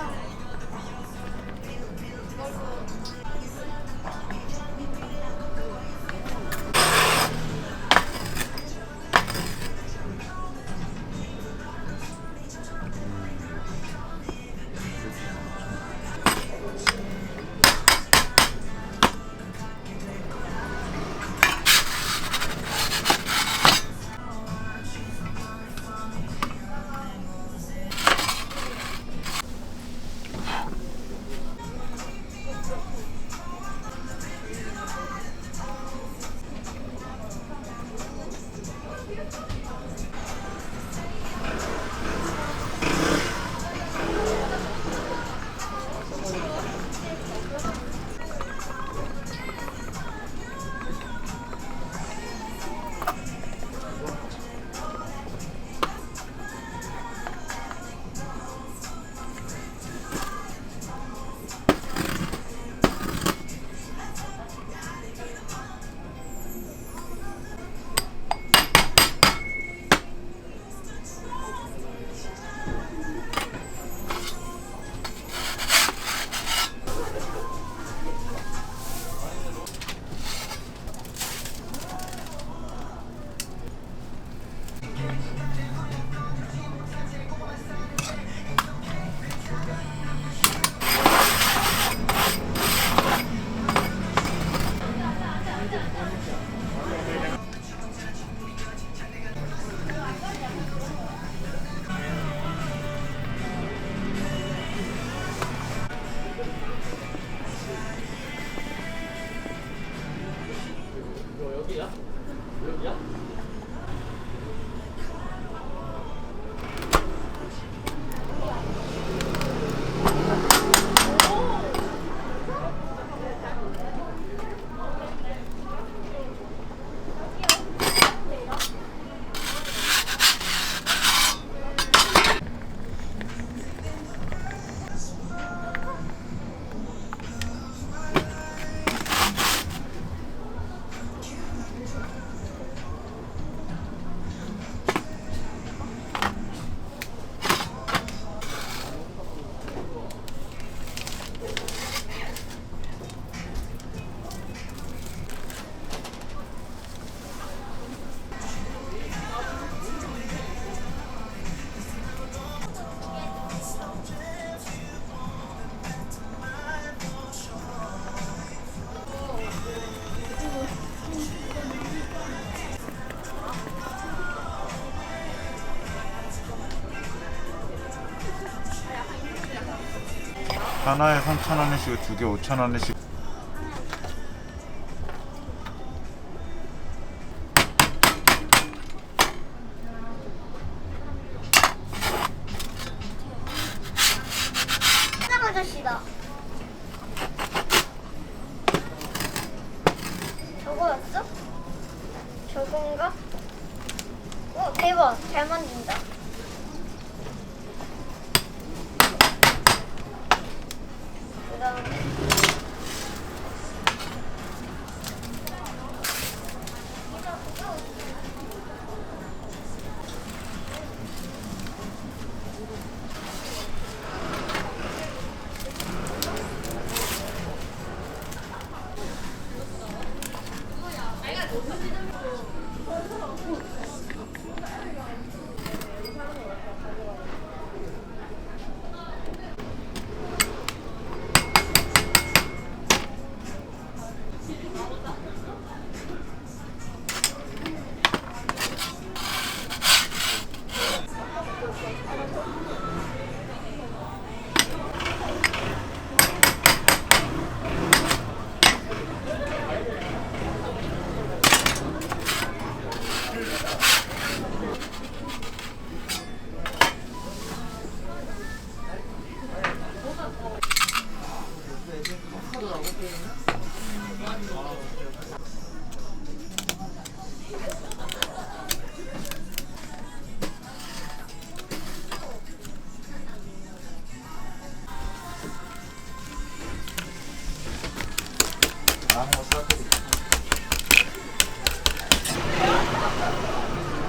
아. 여기야? 여기야? 하나에 3,000원이씩 두 개 5,000원이씩 사장 아저씨다. 저거였어? 저건가? 어, 대박. 잘 만든다. 아이가 도서지는 하더라고.